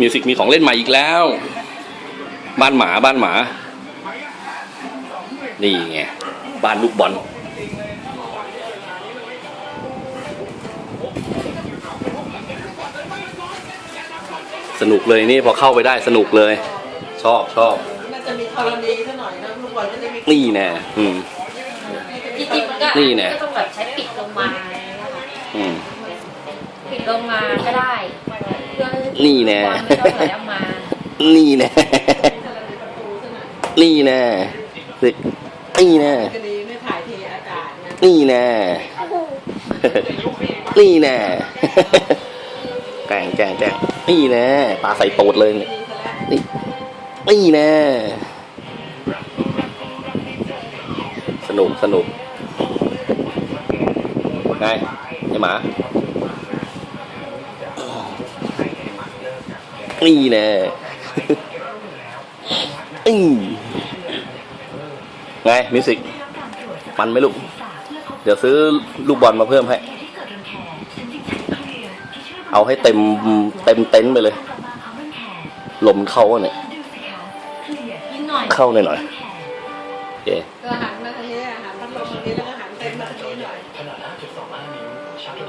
มิวสิกมีของเล่นใหม่อีกแล้ว บ้านหมาบ้านหมา นี่ไง บ้านลูกบอลสนุกเลยนี่พอเข้าไปได้สนุกเลย ชอบชอบน่าจะมีธรณีซะหน่อยนะลูกบอลก็จะมีนี่แน่อืมจริงๆมันก็นี่แน่ก็ต้องแบบใช้ปิดลงมาอะไรอย่างเงี้ยค่ะอืม ปิดลงมาก็ได้เพื่อนี่แน่บอลไม่ต้องไหลออกมานี่แน่ นี่แน่สินี่แน่ กรณีไม่ถ่ายเทอากาศนะ นี่แน่ นี่แน่ แกล้งแกล้งแกล้งนี่แน่ปลาใส่ตูดเลยเนี่ยดีซะแล้วนี่นี่แน่ สนุกสนุกไงไอหมา นี่แน่อืมไงมิวสิกมันไหมลูก เดี๋ยวซื้อลูกบอลมาเพิ่มให้ เอาให้เต็มเต็มเต็นท์ไปเลย ลมเข้าอะเนี่ยนิดหน่อยเข้าหน่อยหน่อยโอเคก็หันมาทางนี้หันพัดลมทางนี้แล้วก็หันเต็นท์มาทางนี้หน่อย